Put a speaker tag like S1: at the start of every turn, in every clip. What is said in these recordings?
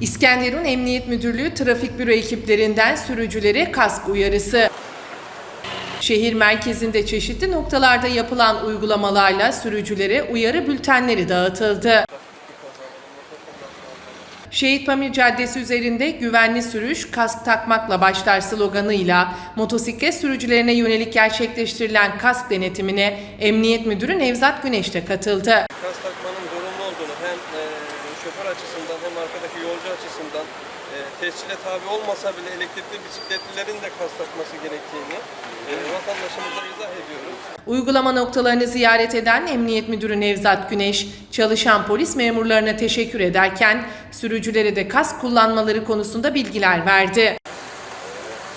S1: İskenderun Emniyet Müdürlüğü Trafik Büro ekiplerinden sürücülere kask uyarısı. Şehir merkezinde çeşitli noktalarda yapılan uygulamalarla sürücülere uyarı bültenleri dağıtıldı. Şehit Pamir Caddesi üzerinde güvenli sürüş kask takmakla başlar sloganıyla motosiklet sürücülerine yönelik gerçekleştirilen kask denetimine Emniyet Müdürü Nevzat Güneş de katıldı.
S2: Şoför açısından hem arkadaki yolcu açısından e, tescile tabi olmasa bile elektrikli bisikletlilerin de kas takması gerektiğini e, vatandaşımıza izah ediyoruz.
S1: Uygulama noktalarını ziyaret eden Emniyet Müdürü Nevzat Güneş, çalışan polis memurlarına teşekkür ederken sürücülere de kask kullanmaları konusunda bilgiler verdi.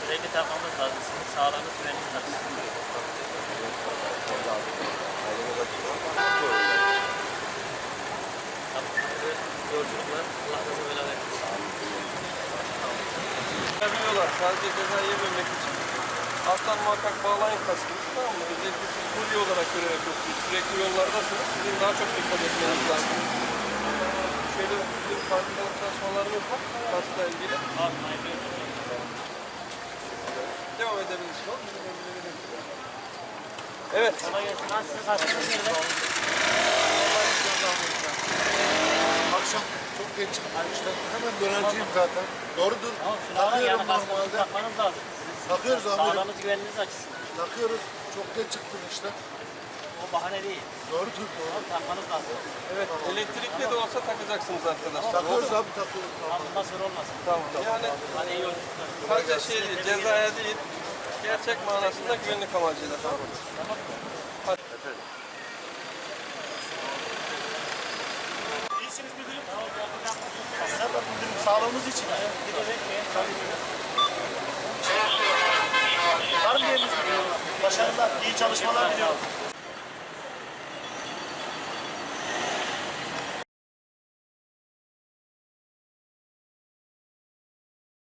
S3: Sürekli takmamız lazım. Sizin sağlığınız güveniniz açısından. Tabii, Yolculuklar Allah razı böyle versin.
S2: Biliyorlar sadece ceza yememek için alttan muhakkak bağlayın kaskınızı tamam mı? Özellikle siz kurye olarak görev yapıyorsunuz. Sürekli yollardasınız. Sizin daha çok dikkat etmeniz lazım. Şöyle bir farkındalık çalışmalarımız var kaskla ilgili. Devam edebilirsiniz. Evet.
S3: Kolay gelsin. Nasılsınız? Hastanız nerede?
S4: Akşam çok geç Hemen döneceğim zaten. Doğrudur.
S3: Tamam,
S4: Takıyorum normalde.
S3: takmanız lazım.
S4: Takıyoruz amirim.
S3: Sağlığınız güveniniz açısından.
S4: Takıyoruz. Çok geç çıktım işte.
S3: O bahane değil.
S4: Doğrudur. Doğru.
S3: Tamam, takmanız lazım.
S2: Evet, elektrikli de olsa takacaksınız arkadaşlar.
S4: Takıyoruz abi takıyoruz.
S3: Tamam, bundan sonra olmasın.
S2: Tamam. Yani
S3: Hadi iyi yolculuklar.
S2: sadece şey değil, cezaya değil, gerçek manasında güvenlik amacıyla. Tamam.
S3: İyisiniz Sağlığımız için. Var mı yeriniz? Başarılar, iyi çalışmalar diliyorum.